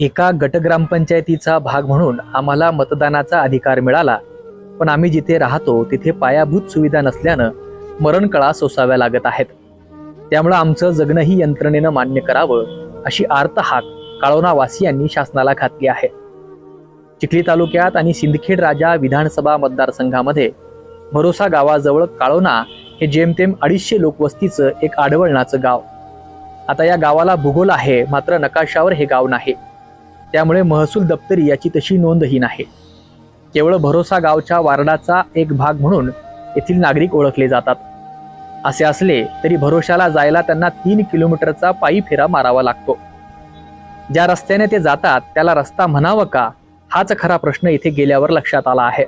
एका गटग्रामपंचायतीचा भाग म्हणून आम्हाला मतदानाचा अधिकार मिळाला. पण आम्ही जिथे राहतो तिथे पायाभूत सुविधा नसल्यानं मरणकळा सोसाव्या लागत आहेत. त्यामुळं आमचं जगणंही यंत्रणेनं मान्य करावं अशी आर्त हाक काळोनावासियांनी शासनाला घातली आहे. चिखली तालुक्यात आणि सिंदखेड राजा विधानसभा मतदारसंघामध्ये भरोसा गावाजवळ काळोना हे जेमतेम अडीचशे लोकवस्तीचं एक आडवळणाचं गाव. आता या गावाला भूगोल आहे मात्र नकाशावर हे गाव नाही. त्यामुळे महसूल दप्तरी याची तशी नोंदही नाही केवळ भरोसा गावच्या वार्डाचा एक भाग म्हणून येथील नागरिक ओळखले जातात. असे असले तरी भरोशाला जायला त्यांना तीन किलोमीटरचा पायी फेरा मारावा लागतो. ज्या रस्त्याने ते जातात त्याला रस्ता म्हणावं का? हाच खरा प्रश्न इथे गेल्यावर लक्षात आला आहे.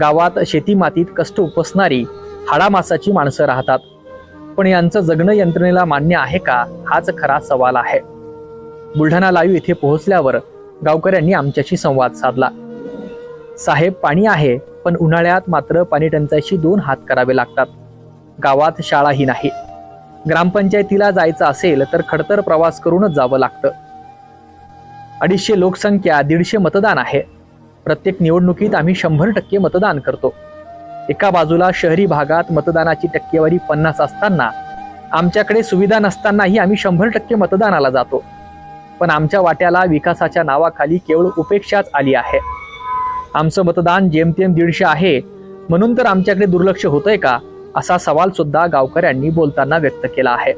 गावात शेती मातीत कष्ट उपसणारी हाडामासाची माणसं राहतात. पण यांचं जगणं यंत्रणेला मान्य आहे का? हाच खरा सवाल आहे. बुलढाणा लाईव्ह इथे पोहोचल्यावर गावकऱ्यांनी आमच्याशी संवाद साधला. साहेब पाणी आहे पण उन्हाळ्यात मात्र पाणी टंचाईशी दोन हात करावे लागतात. गावात शाळाही नाही. ग्रामपंचायतीला जायचं असेल तर खडतर प्रवास करूनच जावं लागतं. अडीचशे लोकसंख्या दीडशे मतदान आहे. प्रत्येक निवडणुकीत आम्ही शंभर टक्के मतदान करतो. एका बाजूला शहरी भागात मतदानाची टक्केवारी पन्नास असताना आमच्याकडे सुविधा नसतानाही आम्ही शंभर टक्के मतदानाला जातो. पण आमच्या वाट्याला विकासाच्या नावाखाली केवळ उपेक्षाच आली आहे. आमचं मतदान जेमतेम दीडशे आहे म्हणून तर आमच्याकडे दुर्लक्ष होतंय का? असा सवाल सुद्धा गावकऱ्यांनी बोलताना व्यक्त केला आहे.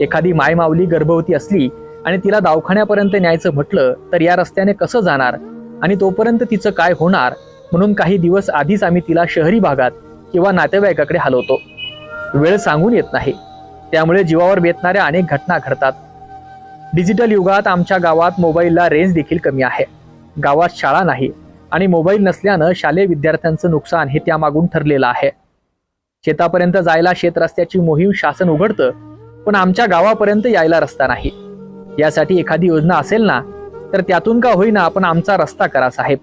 एखादी मायमाऊली गर्भवती असली आणि तिला दवाखान्यापर्यंत न्यायचं म्हटलं तर या रस्त्याने कसं जाणार? आणि तोपर्यंत तिचं काय होणार? म्हणून काही दिवस आधीच आम्ही तिला शहरी भागात किंवा नातेवाईकाकडे हलवतो. वेळ सांगून येत नाही. त्यामुळे जीवावर बेतणाऱ्या अनेक घटना घडतात. डिजिटल युगात आमच्या गावात मोबाईलला रेंज देखील कमी आहे. गावात शाळा नाही आणि मोबाईल नसल्यानं शालेय विद्यार्थ्यांचं नुकसान हे त्यामागून ठरलेलं आहे. शेतापर्यंत जायला शेत रस्त्याची मोहीम शासन उघडतं पण आमच्या गावापर्यंत यायला रस्ता नाही. यासाठी एखादी योजना असेल ना तर त्यातून का होईना आपण आमचा रस्ता करा साहेब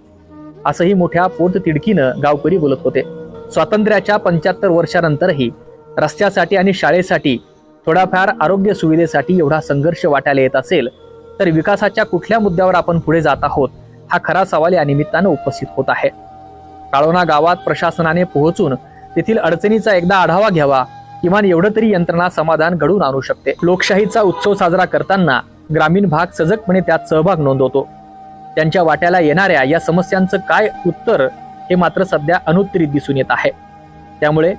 असंही मोठ्या पोट तिडकीनं गावकरी बोलत होते. स्वातंत्र्याच्या पंच्याहत्तर वर्षानंतरही रस्त्यासाठी आणि शाळेसाठी थोडाफार आरोग्य सुविधेसाठी एवढा संघर्ष वाटायला येत असेल तर विकासाच्या कुठल्या मुद्द्यावर आपण पुढे जात आहोत हा खरा सवाल या निमित्तानं उपस्थित होत आहे. काळोना गावात प्रशासनाने पोहोचून तेथील अडचणीचा एकदा आढावा घ्यावा किमान एवढं तरी यंत्रणा समाधान घडून आणू शकते. लोकशाहीचा उत्सव साजरा करताना ग्रामीण भाग सजगपणे त्यात सहभाग नोंदवतो. त्यांच्या वाट्याला येणाऱ्या या समस्यांचं काय उत्तर हे मात्र सध्या अनुत्तरित दिसून येत आहे. त्यामुळे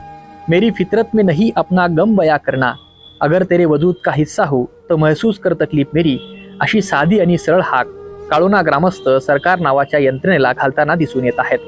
मेरी फितरत में नहीं अपना गम बया करना अगर तेरे वजूद का हिस्सा हो तर महसूस कर तकलीफ मेरी अशी साधी आणि सरळ हाक काळोना ग्रामस्थ सरकार नावाच्या यंत्रणेला घालताना दिसून येत आहेत.